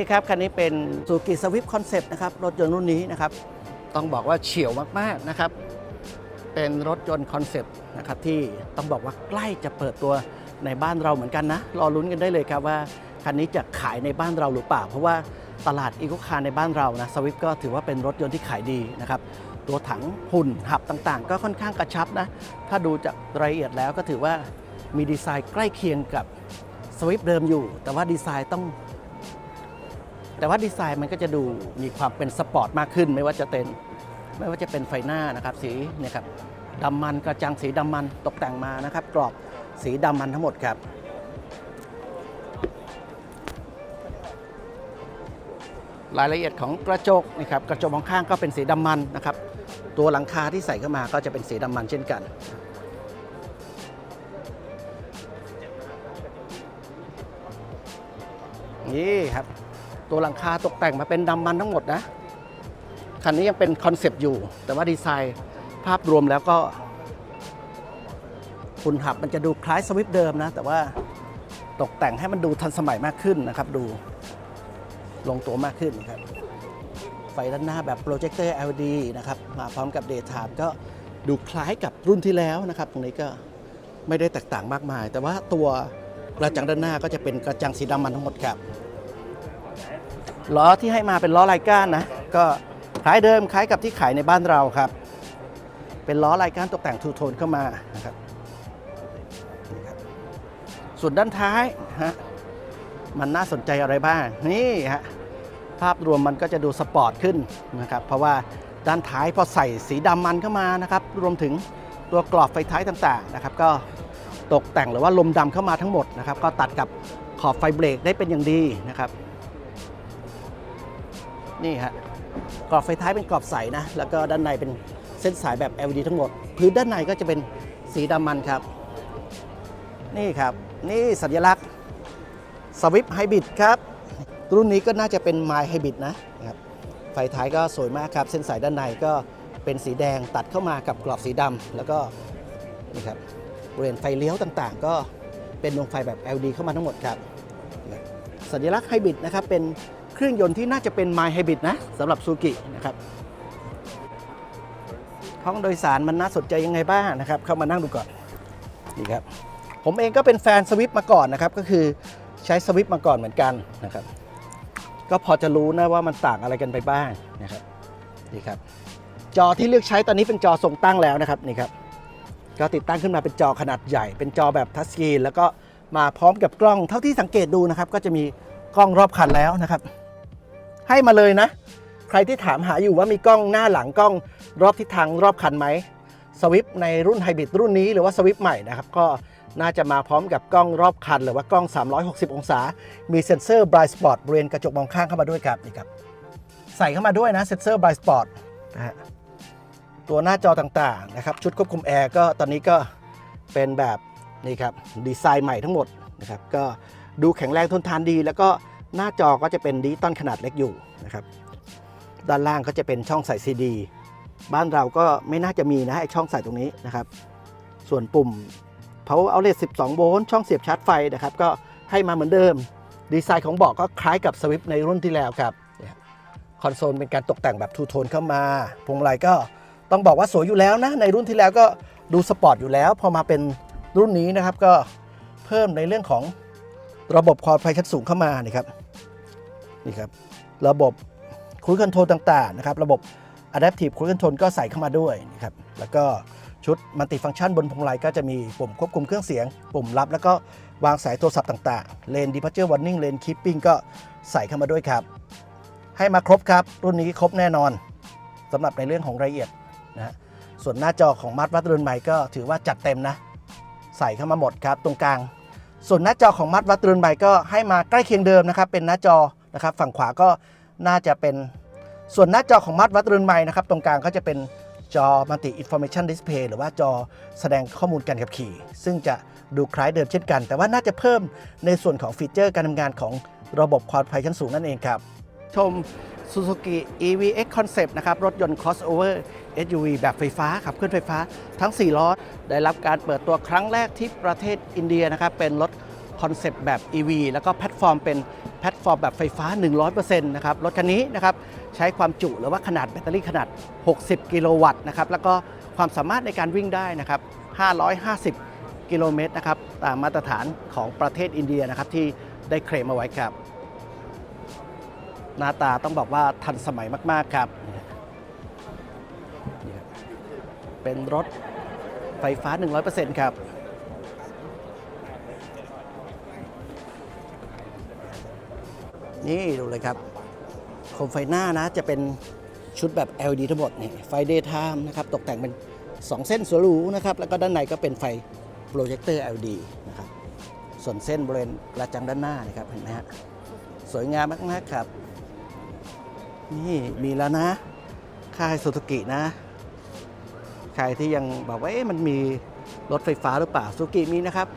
นี่ครับ คันนี้เป็นซูกิสวิปคอนเซปต์นะครับ รถยนต์รุ่นนี้นะครับ ต้องบอกว่าเฉียวมาก ๆ นะครับ เป็นรถยนต์คอนเซปต์นะครับที่ต้องบอกว่าใกล้จะเปิดตัวในบ้านเราเหมือนกันนะ รอลุ้นกันได้เลยครับว่า คันนี้จะขายในบ้านเราหรือเปล่า เพราะว่าตลาดอีโคคาร์ในบ้านเรานะสวิฟก็ถือว่าเป็นรถยนต์ที่ขายดีนะครับตัวถังหุ่นหับต่างๆ ก็ค่อนข้างกระชับนะ ถ้าดูจากรายละเอียดแล้วก็ถือว่ามีดีไซน์ใกล้เคียงกับสวิฟเดิมอยู่ แต่ว่าดีไซน์ต้อง แต่ว่าดีไซน์มันก็จะดูมีความเป็นสปอร์ตมากขึ้น ไม่ว่าจะเป็นไม่ว่าจะเป็นไฟหน้านะครับ สีเนี่ยครับดำมันกระจังสีดำมันตกแต่งมานะครับ กรอบสีดำมันทั้งหมดครับรายละเอียดของกระจกนะครับกระจกมองข้างก็เป็นสีดำมันนะครับ ตัวหลังคาที่ใส่เข้ามาก็จะเป็นสีดำมันเช่นกัน นี่ครับ ตัวหลังคาตกแต่งมาเป็นดำมันทั้งหมดนะ คันนี้ยังเป็นคอนเซปต์อยู่ แต่ว่าดีไซน์ภาพรวมแล้วก็ คุณหับมันจะดูคล้ายสวิฟเดิมนะ แต่ว่าตกแต่งให้มันดูทันสมัยมากขึ้นนะครับ ดูลงตัวมากขึ้นครับ ไฟด้านหน้าแบบโปรเจคเตอร์ LED นะครับ มาพร้อมกับเดย์ไทม์ก็ดูคล้ายกับรุ่นที่แล้วนะครับ ตรงนี้ก็ไม่ได้แตกต่างมากมาย แต่ว่าตัวกระจังด้านหน้าก็จะเป็นกระจังสีดำมันทั้งหมดครับ ล้อที่ให้มาเป็นล้อไลก้านนะ ก็คล้ายเดิมคล้ายกับที่ขายในบ้านเราครับ เป็นล้อไลก้านตกแต่งทูโทนเข้ามานะครับนี่ครับ ส่วนด้านท้ายฮะมันน่าสนใจอะไรบ้าง นี่ฮะภาพรวมมันก็จะดูสปอร์ตขึ้นนะครับเพราะว่าด้านท้ายพอใส่สีดำมันเข้ามานะครับ รวมถึงตัวกรอบไฟท้ายต่างๆนะครับ ก็ตกแต่งหรือว่าลมดำเข้ามาทั้งหมดนะครับ ก็ตัดกับขอบไฟเบรกได้เป็นอย่างดีนะครับ นี่ฮะกรอบไฟท้ายเป็นกรอบใสนะ แล้วก็ด้านในเป็นเส้นสายแบบ LED ทั้งหมด พื้นด้านในก็จะเป็นสีดำมันครับ นี่ครับ นี่สัญลักษณ์สวิปไฮบริดครับ รุ่นนี้ก็น่าจะเป็นไม h ไฮบริดนะนะครับไฟท้ายก็สวยมากครับ เส้นสายด้านในก็เป็นสีแดงตัดเข้ามากับกรอบสีดำแล้วก็นี่ครับบริเวณไฟเลี้ยวต่างๆ ก็เป็นดวงไฟแบบ LED เข้ามาทั้งหมดครับ สัญลักษณ์ไฮบริดนะครับเป็น เครื่องยนต์ที่น่าจะเป็น My Hybrid นะสำหรับซูกินะครับห้องโดยสารมันน่าสนใจยังไงบ้างนะครับ เข้ามานั่งดูก่อนนี่ครับผมเองก็เป็นแฟนสวิฟมาก่อนนะครับ ก็คือใช้สวิฟมาก่อนเหมือนกันนะครับ ก็พอจะรู้นะว่ามันต่างอะไรกันไปบ้างนะครับนี่ครับ จอที่เลือกใช้ตอนนี้เป็นจอทรงตั้งแล้วนะครับนี่ครับก็ติดตั้งขึ้นมาเป็นจอขนาดใหญ่ เป็นจอแบบทัชสกรีนแล้วก็มาพร้อมกับกล้องเท่าที่สังเกตดูนะครับ ก็จะมีกล้องรอบคันแล้วนะครับ ให้มาเลยนะ ใครที่ถามหาอยู่ว่ามีกล้องหน้าหลังกล้องรอบทิศทางรอบคันไหมสวิปในรุ่นไฮบริดรุ่นนี้หรือว่าสวิปใหม่นะครับก็น่าจะมาพร้อมกับกล้องรอบคัน หรือว่ากล้อง 360 องศา มีเซ็นเซอร์ Bright Spot บริเวณกระจกมองข้างเข้ามาด้วยครับนี่ครับ ใส่เข้ามาด้วยนะเซ็นเซอร์ Bright Spot นะฮะตัวหน้าจอต่างๆนะครับชุดควบคุมแอร์ก็ตอนนี้ก็เป็นแบบนี่ครับดีไซน์ใหม่ทั้งหมดนะครับก็ดูแข็งแรงทนทานดีแล้วก็ หน้าจอก็จะเป็นดิจิตอลขนาดเล็กอยู่นะครับ ด้านล่างก็จะเป็นช่องใส่ซีดีบ้านเราก็ไม่น่าจะมีนะไอช่องใส่ตรงนี้นะครับ ส่วนปุ่ม power outlet 12 โวลต์ช่องเสียบชาร์จไฟนะครับ ก็ให้มาเหมือนเดิม ดีไซน์ของเบาะก็คล้ายกับสวิฟในรุ่นที่แล้วครับคอนโซลเป็นการตกแต่งแบบทูโทนเข้ามาพวงมาลัยก็ต้องบอกว่าสวยอยู่แล้วนะ ในรุ่นที่แล้วก็ดูสปอร์ตอยู่แล้ว พอมาเป็นรุ่นนี้นะครับก็เพิ่มในเรื่องของระบบความปลอดภัยชั้นสูงเข้ามานี่ครับ นี่ครับระบบคุยคอนโทรลต่างๆนะครับระบบ Adaptive Cruise Control ก็ใส่เข้ามาด้วยนะครับแล้วก็ชุดมัลติฟัง c t ชันบนพวงมาลัยก็จะมีปุ่มควบคุมเครื่องเสียง ปุ่มรับ แล้วก็วางสายโทรศัพท์ต่างๆเลน Departure Warning เลน Keeping ก็ใส่เข้ามาด้วยครับ ให้มาครบครับ รุ่นนี้ครบแน่นอนสำหรับในเรื่องของรายละเอียดนะส่วนหน้าจอของมาร์ทวัดรุ่นใหม่ก็ถือว่าจัดเต็มนะ ใส่เข้ามาหมดครับตรงกลาง ส่วนหน้าจอของมาร์ทวัดรุ่นใหม่ก็ให้มาใกล้เคียงเดิมนะครับเป็นหน้าจอ นะครับ ฝั่งขวาก็น่าจะเป็นส่วนหน้าจอของมาร์ทวัดรุ่นใหม่นะครับ ตรงกลางก็จะเป็นจอ Multi Information Display หรือว่าจอแสดงข้อมูลการขับขี่ ซึ่งจะดูคล้ายเดิมเช่นกัน แต่ว่าน่าจะเพิ่มในส่วนของฟีเจอร์การทำงานของระบบความปลอดภัยชั้นสูงนั่นเองครับ ชม Suzuki EVX Concept นะครับ รถยนต์ crossover SUV แบบไฟฟ้า ขับเคลื่อนไฟฟ้าทั้ง 4 ล้อ ได้รับการเปิดตัวครั้งแรกที่ประเทศอินเดียนะครับ เป็นรถคอนเซปต์แบบ EV แล้วก็แพลตฟอร์มเป็น แพลตฟอร์มแบบไฟฟ้า 100%นะครับ รถคันนี้นะครับใช้ความจุหรือว่าขนาดแบตเตอรี่ขนาด 60 กิโลวัตต์นะครับ แล้วก็ความสามารถในการวิ่งได้นะครับ 550 กิโลเมตรนะครับ ตามมาตรฐานของประเทศอินเดียนะครับที่ได้เคลมเอาไว้ครับ หน้าตาต้องบอกว่าทันสมัยมาก ๆ ครับ เป็นรถไฟฟ้า 100%ครับ นี่ดูเลยครับโคมไฟหน้านะจะเป็นชุดแบบ LED ทั้งหมดนี่ไฟ daytime นะครับตกแต่งเป็น 2 เส้นสวรูนะครับแล้วก็ด้านในก็เป็นไฟโปรเจคเตอร์ LED นะครับส่วนเส้นบริเวณกระจังด้านหน้านะครับเห็นไหมฮะสวยงามมากๆครับ นี่มีแล้วนะ ค่ายสุ z u กินะ ใครที่ยังบอกว่าเอ๊ะมันมีรถไฟฟ้าหรือเปล่าสุกิมีนะครับ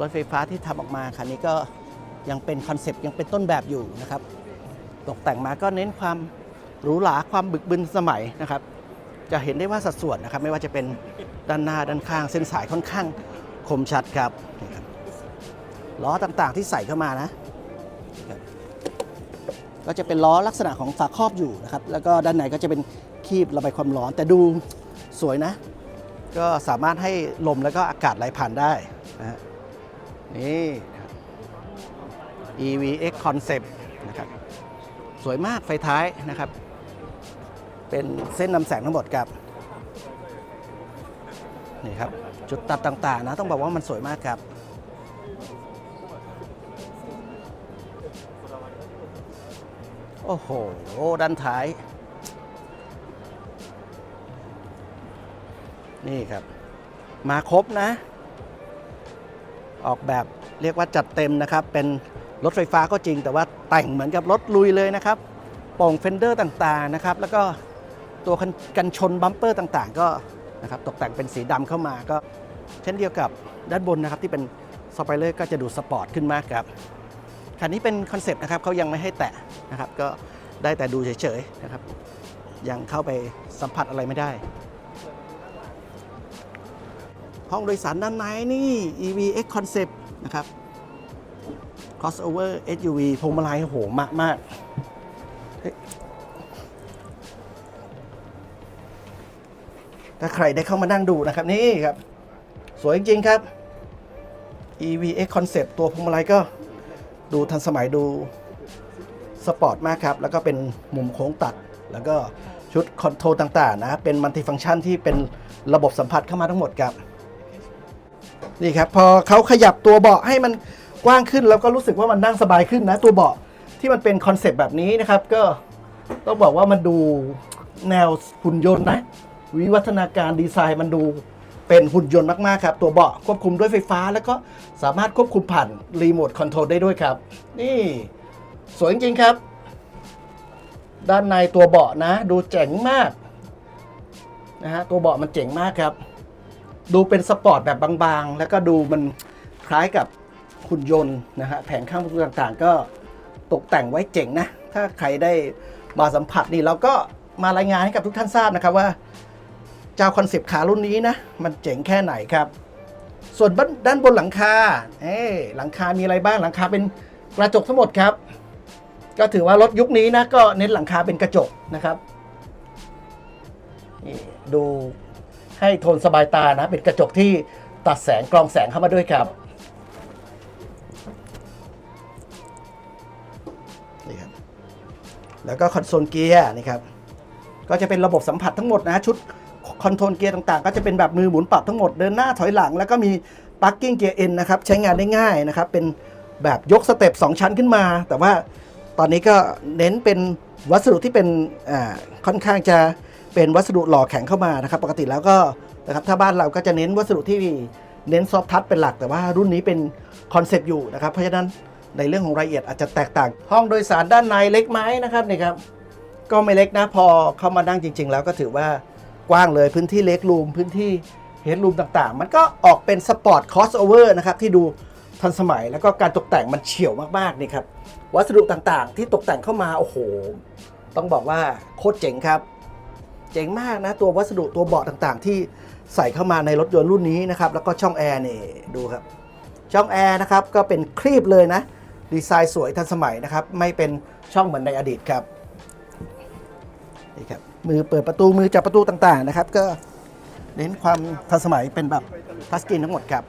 รถไฟฟ้าที่ทำออกมาคันนี้ก็ ยังเป็นคอนเซปต์ยังเป็นต้นแบบอยู่นะครับ ตกแต่งมาก็เน้นความหรูหราความบึกบึนสมัยนะครับ จะเห็นได้ว่าสัดส่วนนะครับ ไม่ว่าจะเป็นด้านหน้าด้านข้าง เส้นสายค่อนข้างคมชัดครับล้อต่างๆที่ใส่เข้ามานะ ก็จะเป็นล้อลักษณะของฝาครอบอยู่นะครับ แล้วก็ด้านในก็จะเป็นคีบระบายความร้อน แต่ดูสวยนะ ก็สามารถให้ลมแล้วก็อากาศไหลผ่านได้นะนี่ EVX Concept นะครับสวยมากไฟท้ายนะครับ เป็นเส้นนำแสงทั้งหมดครับนี่ครับ จุดตัดต่างๆนะต้องบอกว่ามันสวยมากครับโอ้โห ด้านท้าย นี่ครับ มาครบนะ ออกแบบเรียกว่าจัดเต็มนะครับ เป็น รถไฟฟ้าก็จริง แต่ว่าแต่งเหมือนกับรถลุยเลยนะครับโป่งเฟนเดอร์ต่างๆนะครับ แล้วก็ตัวกันชนบัมเปอร์ต่างๆ ก็นะครับตกแต่งเป็นสีดำเข้ามาก็ เช่นเดียวกับด้านบนนะครับที่เป็นสปอยเลอร์ก็จะดูสปอร์ตขึ้นมากครับคันนี้เป็นคอนเซปต์นะครับเขายังไม่ให้แตะนะครับก็ได้แต่ดูเฉยๆนะครับ ยังเข้าไปสัมผัสอะไรไม่ได้ ห้องโดยสารด้านในนี่ EVX Concept นะครับ crossover SUV พวงมาลัยโหมากมากถ้าใครได้เข้ามานั่งดูนะครับนี่ครับ สวยจริงครับ EVX Concept ตัวพวงมาลัยก็ดูทันสมัยดูสปอร์ตมากครับ แล้วก็เป็นมุมโค้งตัด แล้วก็ชุดคอนโทรลต่าง ๆ นะ เป็นมัลติฟัง c t ชันที่เป็นระบบสัมผัสเข้ามาทั้งหมดครับ นี่ครับ พอเขาขยับตัวเบาะให้มัน กว้างขึ้นแล้วก็รู้สึกว่ามันนั่งสบายขึ้นนะ ตัวเบาะที่มันเป็นคอนเซปต์แบบนี้นะครับ ก็ต้องบอกว่ามันดูแนวหุ่นยนต์นะ วิวัฒนาการดีไซน์มันดูเป็นหุ่นยนต์มาก ๆ ครับ ตัวเบาะควบคุมด้วยไฟฟ้า แล้วก็สามารถควบคุมผ่านรีโมทคอนโทรลได้ด้วยครับ นี่ สวยจริง ๆ ครับ ด้านในตัวเบาะนะ ดูเจ๋งมากนะฮะตัวเบาะมันเจ๋งมากครับ ดูเป็นสปอร์ตแบบบางๆ แล้วก็ดูมันคล้ายกับ หุ่นยนต์นะฮะแผงข้างประตูต่างๆ ก็ตกแต่งไว้เจ๋งนะ ถ้าใครได้มาสัมผัสนี่เราก็มารายงานให้กับทุกท่านทราบนะครับว่า เจ้าคอนเซปต์ขารุ่นนี้นะ มันเจ๋งแค่ไหนครับ ส่วนด้านบนหลังคาเอ้หลังคามีอะไรบ้างหลังคาเป็นกระจกทั้งหมดครับ ก็ถือว่ารถยุคนี้นะก็เน้นหลังคาเป็นกระจกนะครับนี่ดูให้โทนสบายตานะ เป็นกระจกที่ตัดแสงกรองแสงเข้ามาด้วยครับ แล้วก็คอนโซลเกียร์นี่ครับก็จะเป็นระบบสัมผัสทั้งหมดนะชุดคอนโทรลเกียร์ต่างๆ ก็จะเป็นแบบมือหมุนปรับทั้งหมดเดินหน้าถอยหลัง แล้วก็มีป a ั k กิ้งเกียร์เอ็นนะครับใช้งานได้ง่ายนะครับเป็นแบบยกสเต็ป2ชั้นขึ้นมา แต่ว่าตอนนี้ก็เน้นเป็นวัสดุที่เป็นอ่าค่อนข้างจะเป็นวัสดุหล่อแข็งเข้ามานะครับปกติแล้วก็นะครับถ้าบ้านเราก็จะเน้นวัสดุที่เน้นซอฟทัชเป็นหลัก แต่ว่ารุ่นนี้เป็นคอนเซปต์อยู่นะครับเพราะฉะนั้น ในเรื่องของรายละเอียดอาจจะแตกต่าง ห้องโดยสารด้านในเล็กไหมนะครับนี่ครับก็ไม่เล็กนะพอเข้ามานั่งจริง ๆ แล้วก็ถือว่ากว้างเลยพื้นที่เล็กรูมพื้นที่เฮดรูมต่างๆ มันก็ออกเป็นสปอร์ตคอสโอเวอร์นะครับที่ดูทันสมัยแล้วก็การตกแต่งมันเฉียวมากๆนี่ครับวัสดุต่างๆ ที่ตกแต่งเข้ามาโอ้โห ต้องบอกว่าโคตรเจ๋งครับ เจ๋งมากนะตัววัสดุตัวเบาะต่างๆ ที่ใส่เข้ามาในรถยนต์รุ่นนี้นะครับแล้วก็ช่องแอร์นี่ดูครับช่องแอร์นะครับก็เป็นครีบเลยนะ ดีไซน์สวยทันสมัยนะครับ ไม่เป็นช่องเหมือนในอดีตครับนี่ครับมือเปิดประตูมือจับประตูต่างๆนะครับ ก็เน้นความทันสมัยเป็นแบบทัชสกรีนทั้งหมดครับ